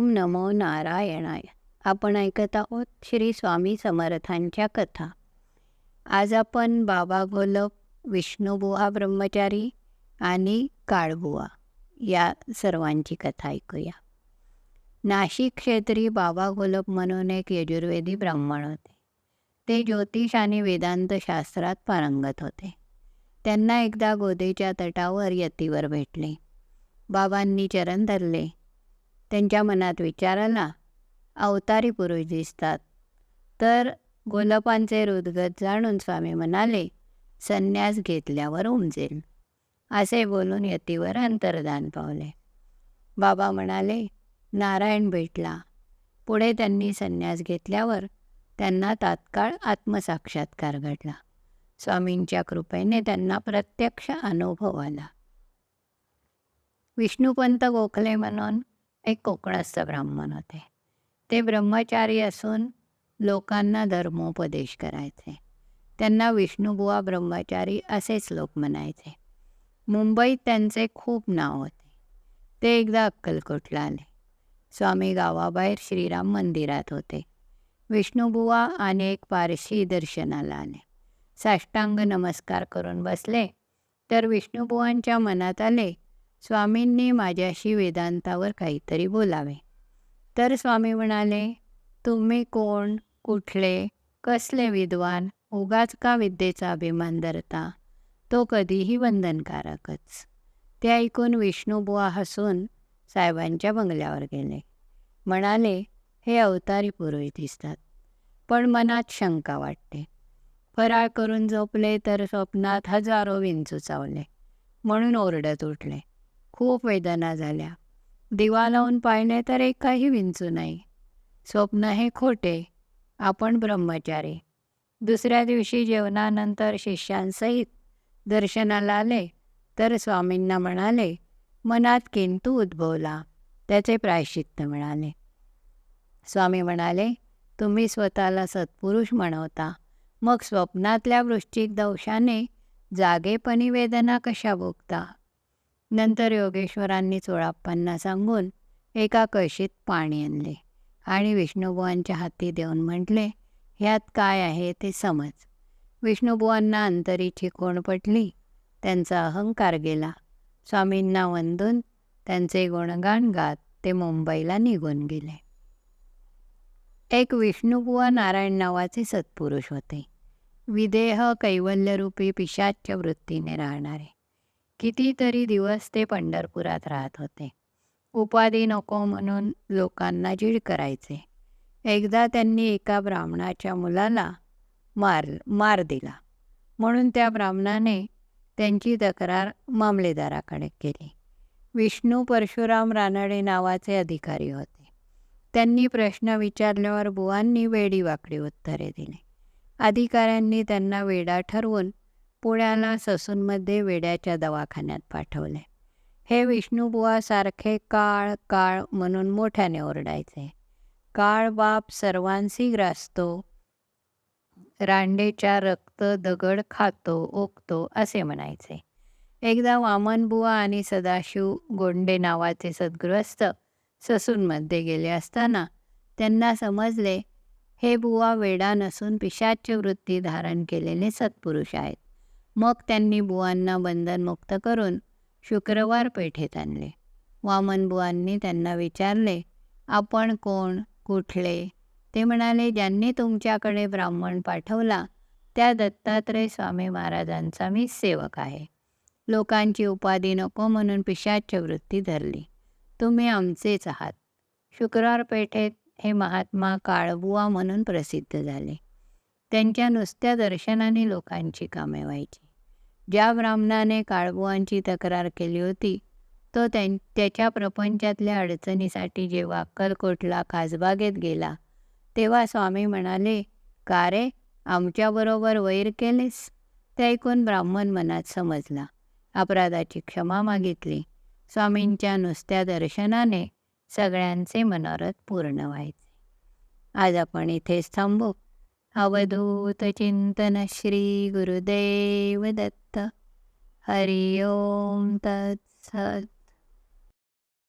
ओम नमो नारायणाय. आपण ऐकत आहोत श्री स्वामी समर्थांच्या कथा. आज आपण बाबा गोलप विष्णुबुवा ब्रह्मचारी आणि काळबुवा या सर्वांची कथा ऐकूया. नाशिक क्षेत्री बाबा घोलप म्हणून एक यजुर्वेदी ब्राह्मण होते. ते ज्योतिष आणि वेदांत शास्त्रात पारंगत होते. त्यांना एकदा गोदेच्या तटावर यतीवर भेटले. बाबांनी चरण धरले. त्यांच्या मनात विचार आला अवतारी पुरुष दिसतात. तर गोलपांचे हृदगत जाणून स्वामी म्हणाले संन्यास घेतल्यावर उमजेल. असे बोलून यतीवर अंतर्धान पावले. बाबा म्हणाले नारायण भेटला. पुढे त्यांनी संन्यास घेतल्यावर त्यांना तात्काळ आत्मसाक्षात्कार घडला. स्वामींच्या कृपेने त्यांना प्रत्यक्ष अनुभव आला. विष्णुपंत गोखले म्हणून एक कोकणस्थ ब्राह्मण होते. ते ब्रह्मचारी असून लोकांना धर्मोपदेश करायचे. त्यांना विष्णुबुवा ब्रह्मचारी असेच लोक म्हणायचे. मुंबईत त्यांचे खूप नाव होते. ते एकदा अक्कलकोटला आले. स्वामी गावाबाहेर श्रीराम मंदिरात होते. विष्णुबुवा आणि एक पारशी दर्शनाला आले. साष्टांग नमस्कार करून बसले. तर विष्णुबुवांच्या मनात आले स्वामींनी माझ्याशी वेदांतावर काहीतरी बोलावे. तर स्वामी म्हणाले तुम्ही कोण कुठले कसले विद्वान उगाच का विद्येचा अभिमान धरता? तो कधीही बंधनकारकच. ते ऐकून विष्णुबुवा हसून साहेबांच्या बंगल्यावर गेले. म्हणाले हे अवतारी पुरुष दिसतात पण मनात शंका वाटते. फराळ करून झोपले तर स्वप्नात हजारो विंचू चावले म्हणून ओरडत उठले. खूप वेदना झाल्या. दिवा लावून पाहिणे तर एकही विंचू नाही. स्वप्न हे खोटे. आपण ब्रह्मचारी. दुसऱ्या दिवशी जेवणानंतर शिष्यांसहित दर्शनाला आले तर स्वामींना म्हणाले मनात किंतू उद्भवला. त्याचे प्रायश्चित्त मिळाले. स्वामी म्हणाले तुम्ही स्वतःला सत्पुरुष म्हणवता. मग स्वप्नातल्या वृश्चिक दंशाने जागेपणी वेदना कशा भोगता? नंतर योगेश्वरांनी चोळाप्पांना सांगून एका कळशीत पाणी आणले आणि विष्णुबुवांच्या हाती देऊन म्हटले ह्यात काय आहे ते समज. विष्णुबुवांना अंतरीची कोण पटली? त्यांचा अहंकार गेला. स्वामींना वंदून त्यांचे गुणगान गात ते मुंबईला निघून गेले. एक विष्णुबुवा नारायण नावाचे सत्पुरुष होते. विदेह कैवल्यरूपी पिशाच्य वृत्तीने राहणारे. कितीतरी दिवस ते पंढरपुरात राहत होते. उपाधी नको म्हणून लोकांना जीड करायचे. एकदा त्यांनी एका ब्राह्मणाच्या मुलाला मार मार दिला. म्हणून त्या ब्राह्मणाने त्यांची तक्रार मामलेदाराकडे केली. विष्णू परशुराम रानडे नावाचे अधिकारी होते. त्यांनी प्रश्न विचारल्यावर बुवांनी वेडी वाकडी उत्तरे दिली. अधिकाऱ्यांनी त्यांना वेडा ठरवून पुण्याला ससूनमध्ये वेड्याच्या दवाखान्यात पाठवले. हे विष्णुबुवा सारखे काळ काळ म्हणून मोठ्याने ओरडायचे. काळ बाप सर्वांशी ग्रासतो रांडेच्या रक्त दगड खातो ओकतो असे म्हणायचे. एकदा वामनबुवा आणि सदाशिव गोंडे नावाचे सद्गृहस्थ ससूनमध्ये गेले असताना त्यांना समजले हे बुवा वेडा नसून पिशाच्य वृत्ती धारण केलेले सत्पुरुष आहेत. मग त्यांनी बुवांना बंधनमुक्त करून शुक्रवार पेठेत आणले. वामन बुवांनी त्यांना विचारले आपण कोण? कुठले? ते म्हणाले ज्यांनी तुमच्याकडे ब्राह्मण पाठवला त्या दत्तात्रय स्वामी महाराजांचा मी सेवक आहे. लोकांची उपाधी नको म्हणून पिशाच्य वृत्ती धरली. तुम्ही आमचेच आहात. शुक्रवार पेठेत हे महात्मा काळबुवा म्हणून प्रसिद्ध झाले. त्यांच्या नुसत्या दर्शनाने लोकांची कामे व्हायची. ज्या ब्राह्मणाने काळबुवांची तक्रार केली होती तो त्यां त्याच्या प्रपंचातल्या अडचणीसाठी जेव्हा अक्कलकोटला खासबागेत गेला तेव्हा स्वामी म्हणाले का रे आमच्याबरोबर वैर केलेस? ते ऐकून ब्राह्मण मनात समजला. अपराधाची क्षमा मागितली. स्वामींच्या नुसत्या दर्शनाने सगळ्यांचे मनोरथ पूर्ण व्हायचे. आज आपण इथेच थांबू. अवधूत चिंतन श्री गुरुदेव दत्त हरि ओम तत्सत।